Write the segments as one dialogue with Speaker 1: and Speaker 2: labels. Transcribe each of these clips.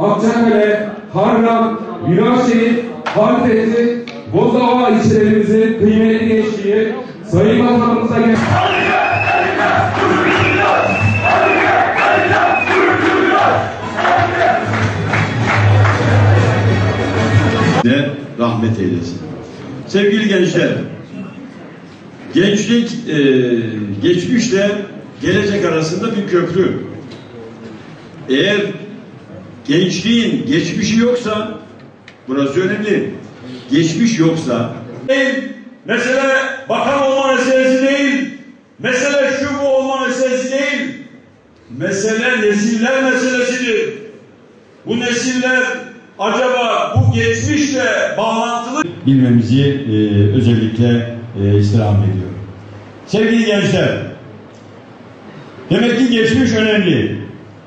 Speaker 1: Paşakale, Harran, Yunaşehir, Halfeti, Bozova ilçelerimizin kıymetli gençliği Sayın Bakanımıza gel.
Speaker 2: de rahmet eylesin. Sevgili gençler, gençlik e, geçmişle gelecek arasında bir köprü. Eğer gençliğin geçmişi yoksa, burası önemli, geçmiş yoksa,
Speaker 3: değil. Mesele bakan olma meselesi değil. Mesele şu bu olma meselesi değil. Mesele nesiller meselesidir. Bu nesiller acaba bu geçmişle bağlantılı
Speaker 4: bilmemizi e, özellikle e, istirham ediyorum. Sevgili gençler, demek ki geçmiş önemli.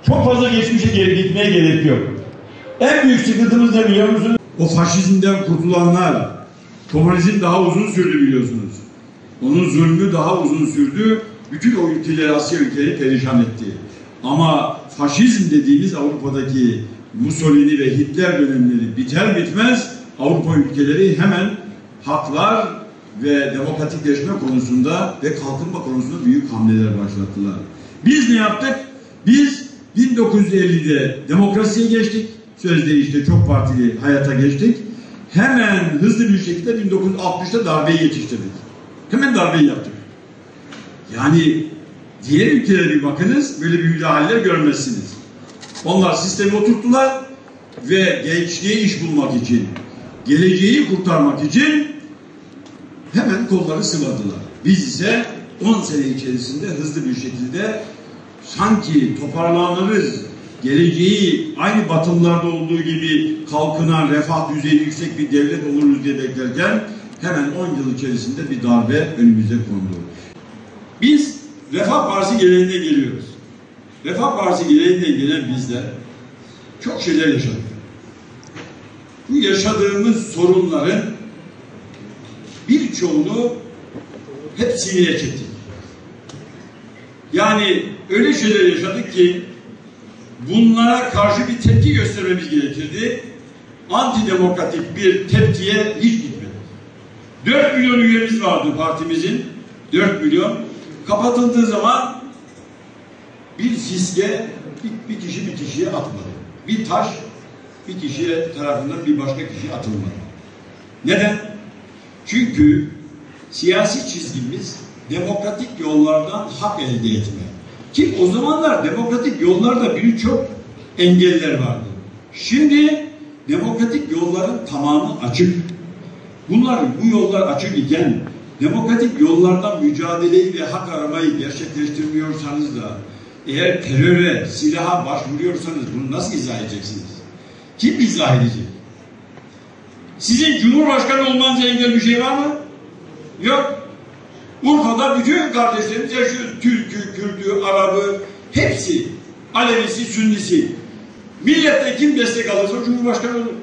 Speaker 4: Çok fazla geçmişe geri gitmeye gerek yok. En büyük sıkıntımız ne biliyor musunuz?
Speaker 5: O faşizmden kurtulanlar, komünizm daha uzun sürdü biliyorsunuz. Onun zulmü daha uzun sürdü. Bütün o ülkeleri, Asya ülkeleri perişan etti. Ama faşizm dediğimiz Avrupa'daki Mussolini ve Hitler dönemleri biter bitmez Avrupa ülkeleri hemen haklar ve demokratikleşme konusunda ve kalkınma konusunda büyük hamleler başlattılar. Biz ne yaptık? Biz 1950'de demokrasiye geçtik. Sözde işte çok partili hayata geçtik. Hemen hızlı bir şekilde 1960'ta darbeyi yetiştirdik. Hemen darbeyi yaptık. Yani diğer ülkelere bir bakınız böyle bir müdahaleler görmezsiniz. Onlar sistemi oturttular ve gençliğe iş bulmak için, geleceği kurtarmak için hemen kolları sıvadılar. Biz ise 10 sene içerisinde hızlı bir şekilde sanki toparlanırız, geleceği aynı batımlarda olduğu gibi kalkınan, refah düzeyi yüksek bir devlet oluruz diye beklerken hemen 10 yıl içerisinde bir darbe önümüze kondu. Biz Refah Partisi geleneğine geliyoruz. Refah Partisi geleneğine gelen bizler çok şeyler yaşadık. Bu yaşadığımız sorunların birçoğunu hep sineye çektik. Yani öyle şeyler yaşadık ki bunlara karşı bir tepki göstermemiz gerekirdi. Antidemokratik bir tepkiye hiç gitmedi. 4 milyon üyemiz vardı partimizin. 4 milyon. Kapatıldığı zaman bir fiske bir, bir kişi bir kişiye atmadı. Bir taş bir kişiye tarafından bir başka kişiye atılmadı. Neden? Çünkü siyasi çizgimiz demokratik yollardan hak elde etme. Ki o zamanlar demokratik yollarda birçok engeller vardı. Şimdi demokratik yolların tamamı açık. Bunlar bu yollar açık iken demokratik yollardan mücadeleyi ve hak aramayı gerçekleştirmiyorsanız da eğer teröre, silaha başvuruyorsanız bunu nasıl izah edeceksiniz? Kim izah edecek? Sizin Cumhurbaşkanı olmanıza engel bir şey var mı? Yok. Urfa'da bütün kardeşlerimiz yaşıyor. Türk'ü, Kürt'ü, Arap'ı hepsi. Alevisi, Sünnisi. Millette kim destek alırsa Cumhurbaşkanı olur.